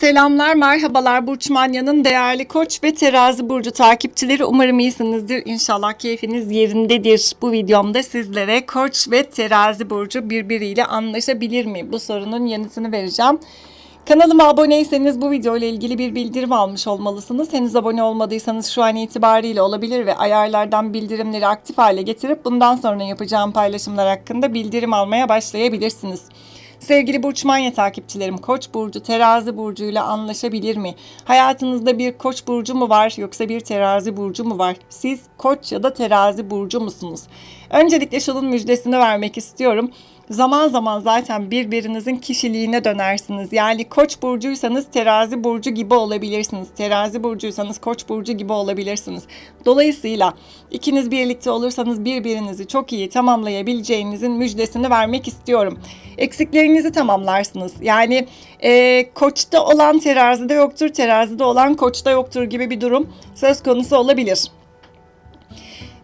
Selamlar, merhabalar Burç Manya'nın değerli koç ve terazi burcu takipçileri. Umarım iyisinizdir. İnşallah keyfiniz yerindedir. Bu videomda sizlere koç ve terazi burcu birbiriyle anlaşabilir mi? Bu sorunun yanıtını vereceğim. Kanalıma aboneyseniz bu video ile ilgili bir bildirim almış olmalısınız. Henüz abone olmadıysanız şu an itibariyle olabilir ve ayarlardan bildirimleri aktif hale getirip bundan sonra yapacağım paylaşımlar hakkında bildirim almaya başlayabilirsiniz. Sevgili Burç Manya takipçilerim, Koç burcu Terazi burcuyla anlaşabilir mi? Hayatınızda bir Koç burcu mu var yoksa bir Terazi burcu mu var? Siz Koç ya da Terazi burcu musunuz? Öncelikle şunun müjdesini vermek istiyorum. Zaman zaman zaten birbirinizin kişiliğine dönersiniz. Yani Koç burcuysanız Terazi burcu gibi olabilirsiniz. Terazi burcuysanız Koç burcu gibi olabilirsiniz. Dolayısıyla ikiniz birlikte olursanız birbirinizi çok iyi tamamlayabileceğinizin müjdesini vermek istiyorum. Eksiklerinizi tamamlarsınız. Yani e, Koç'ta olan Terazi'de yoktur, Terazi'de olan Koç'ta yoktur gibi bir durum söz konusu olabilir.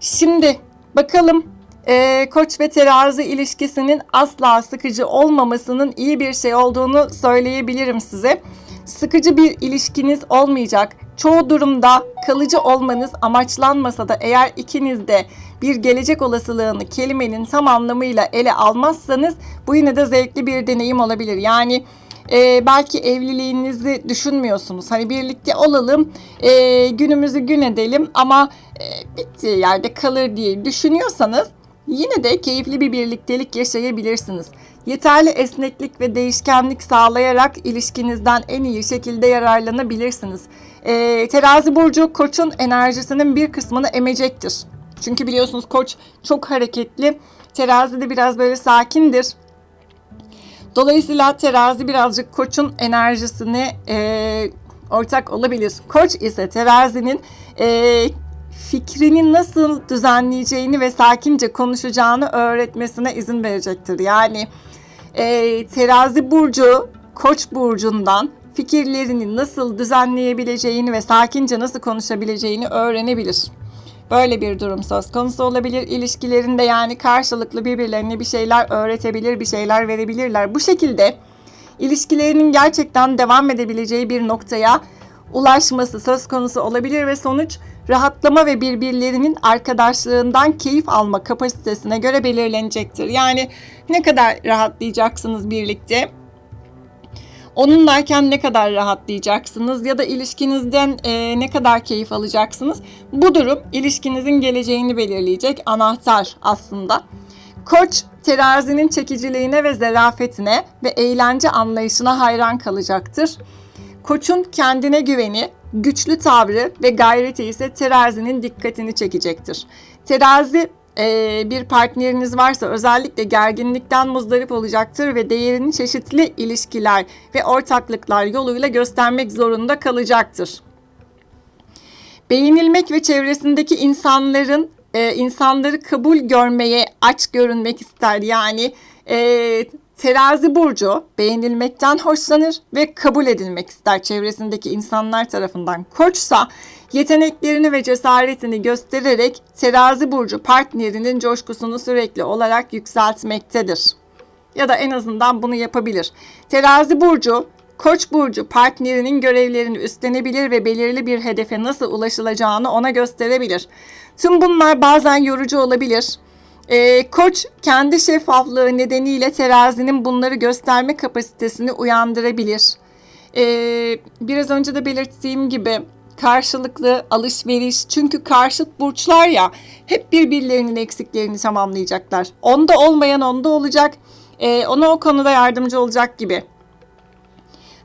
Şimdi bakalım e, koç ve terazi ilişkisinin asla sıkıcı olmamasının iyi bir şey olduğunu söyleyebilirim size. Sıkıcı bir ilişkiniz olmayacak. Çoğu durumda kalıcı olmanız amaçlanmasa da eğer ikiniz de bir gelecek olasılığını kelimenin tam anlamıyla ele almazsanız bu yine de zevkli bir deneyim olabilir. Yani e, belki evliliğinizi düşünmüyorsunuz. Hani birlikte olalım, e, günümüzü gün edelim ama e, bittiği yerde kalır diye düşünüyorsanız Yine de keyifli bir birliktelik yaşayabilirsiniz. Yeterli esneklik ve değişkenlik sağlayarak ilişkinizden en iyi şekilde yararlanabilirsiniz. Ee, terazi burcu koçun enerjisinin bir kısmını emecektir. Çünkü biliyorsunuz koç çok hareketli. Terazi de biraz böyle sakindir. Dolayısıyla terazi birazcık koçun enerjisine e, ortak olabilir. Koç ise terazinin e, fikrini nasıl düzenleyeceğini ve sakince konuşacağını öğretmesine izin verecektir. Yani e, terazi burcu koç burcundan fikirlerini nasıl düzenleyebileceğini ve sakince nasıl konuşabileceğini öğrenebilir. Böyle bir durum söz konusu olabilir. İlişkilerinde yani karşılıklı birbirlerine bir şeyler öğretebilir, bir şeyler verebilirler. Bu şekilde ilişkilerinin gerçekten devam edebileceği bir noktaya ulaşması söz konusu olabilir ve sonuç rahatlama ve birbirlerinin arkadaşlığından keyif alma kapasitesine göre belirlenecektir. Yani ne kadar rahatlayacaksınız birlikte? Onunlayken ne kadar rahatlayacaksınız ya da ilişkinizden e, ne kadar keyif alacaksınız? Bu durum ilişkinizin geleceğini belirleyecek anahtar aslında. Koç terazinin çekiciliğine ve zarafetine ve eğlence anlayışına hayran kalacaktır. Koç'un kendine güveni, güçlü tavrı ve gayreti ise terazinin dikkatini çekecektir. Terazi e, bir partneriniz varsa özellikle gerginlikten muzdarip olacaktır ve değerini çeşitli ilişkiler ve ortaklıklar yoluyla göstermek zorunda kalacaktır. Beğenilmek ve çevresindeki insanların e, insanları kabul görmeye aç görünmek ister. Yani e, Terazi burcu beğenilmekten hoşlanır ve kabul edilmek ister çevresindeki insanlar tarafından. Koçsa yeteneklerini ve cesaretini göstererek terazi burcu partnerinin coşkusunu sürekli olarak yükseltmektedir. Ya da en azından bunu yapabilir. Terazi burcu Koç burcu partnerinin görevlerini üstlenebilir ve belirli bir hedefe nasıl ulaşılacağını ona gösterebilir. Tüm bunlar bazen yorucu olabilir e, koç kendi şeffaflığı nedeniyle terazinin bunları gösterme kapasitesini uyandırabilir. E, biraz önce de belirttiğim gibi karşılıklı alışveriş çünkü karşıt burçlar ya hep birbirlerinin eksiklerini tamamlayacaklar. Onda olmayan onda olacak. E, ona o konuda yardımcı olacak gibi.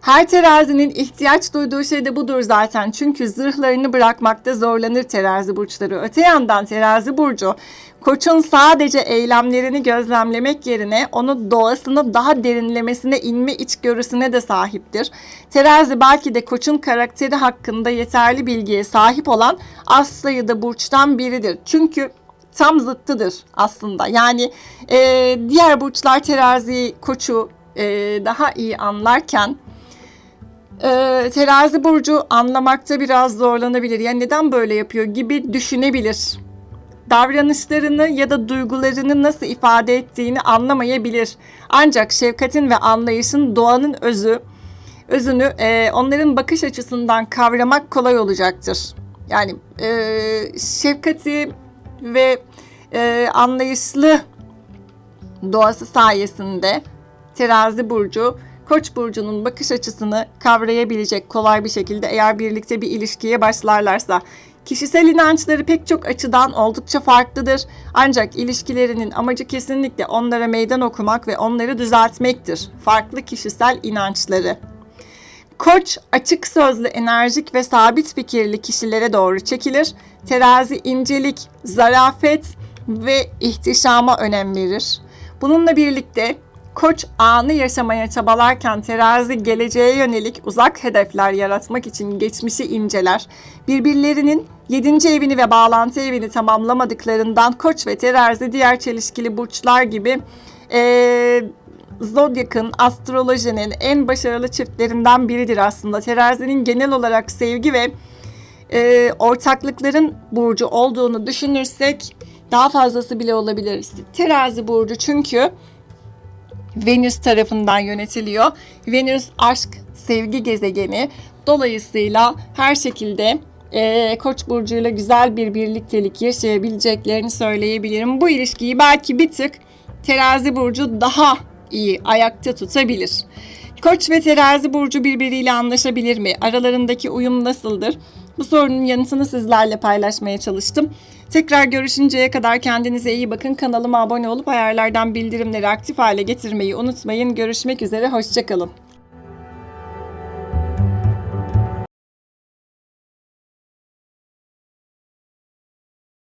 Her terazinin ihtiyaç duyduğu şey de budur zaten. Çünkü zırhlarını bırakmakta zorlanır terazi burçları. Öte yandan terazi burcu koçun sadece eylemlerini gözlemlemek yerine onu doğasını daha derinlemesine inme içgörüsüne de sahiptir. Terazi belki de koçun karakteri hakkında yeterli bilgiye sahip olan az sayıda burçtan biridir. Çünkü tam zıttıdır aslında. Yani e, diğer burçlar terazi, koçu e, daha iyi anlarken e, terazi burcu anlamakta biraz zorlanabilir. Yani neden böyle yapıyor gibi düşünebilir. Davranışlarını ya da duygularını nasıl ifade ettiğini anlamayabilir. Ancak şefkatin ve anlayışın doğanın özü özünü e, onların bakış açısından kavramak kolay olacaktır. Yani e, şefkati ve e, anlayışlı doğası sayesinde terazi burcu Koç burcunun bakış açısını kavrayabilecek kolay bir şekilde eğer birlikte bir ilişkiye başlarlarsa. Kişisel inançları pek çok açıdan oldukça farklıdır. Ancak ilişkilerinin amacı kesinlikle onlara meydan okumak ve onları düzeltmektir. Farklı kişisel inançları. Koç açık sözlü, enerjik ve sabit fikirli kişilere doğru çekilir. Terazi incelik, zarafet ve ihtişama önem verir. Bununla birlikte Koç anı yaşamaya çabalarken terazi geleceğe yönelik uzak hedefler yaratmak için geçmişi inceler. Birbirlerinin 7. evini ve bağlantı evini tamamlamadıklarından Koç ve terazi diğer çelişkili burçlar gibi eee Zodyak'ın, astrolojinin en başarılı çiftlerinden biridir aslında. Terazinin genel olarak sevgi ve e, ortaklıkların burcu olduğunu düşünürsek daha fazlası bile olabilir. Terazi burcu çünkü Venüs tarafından yönetiliyor. Venüs aşk, sevgi gezegeni. Dolayısıyla her şekilde e, Koç burcuyla güzel bir birliktelik yaşayabileceklerini söyleyebilirim. Bu ilişkiyi belki bir tık Terazi burcu daha iyi ayakta tutabilir. Koç ve Terazi burcu birbiriyle anlaşabilir mi? Aralarındaki uyum nasıldır? Bu sorunun yanıtını sizlerle paylaşmaya çalıştım. Tekrar görüşünceye kadar kendinize iyi bakın. Kanalıma abone olup ayarlardan bildirimleri aktif hale getirmeyi unutmayın. Görüşmek üzere, hoşçakalın.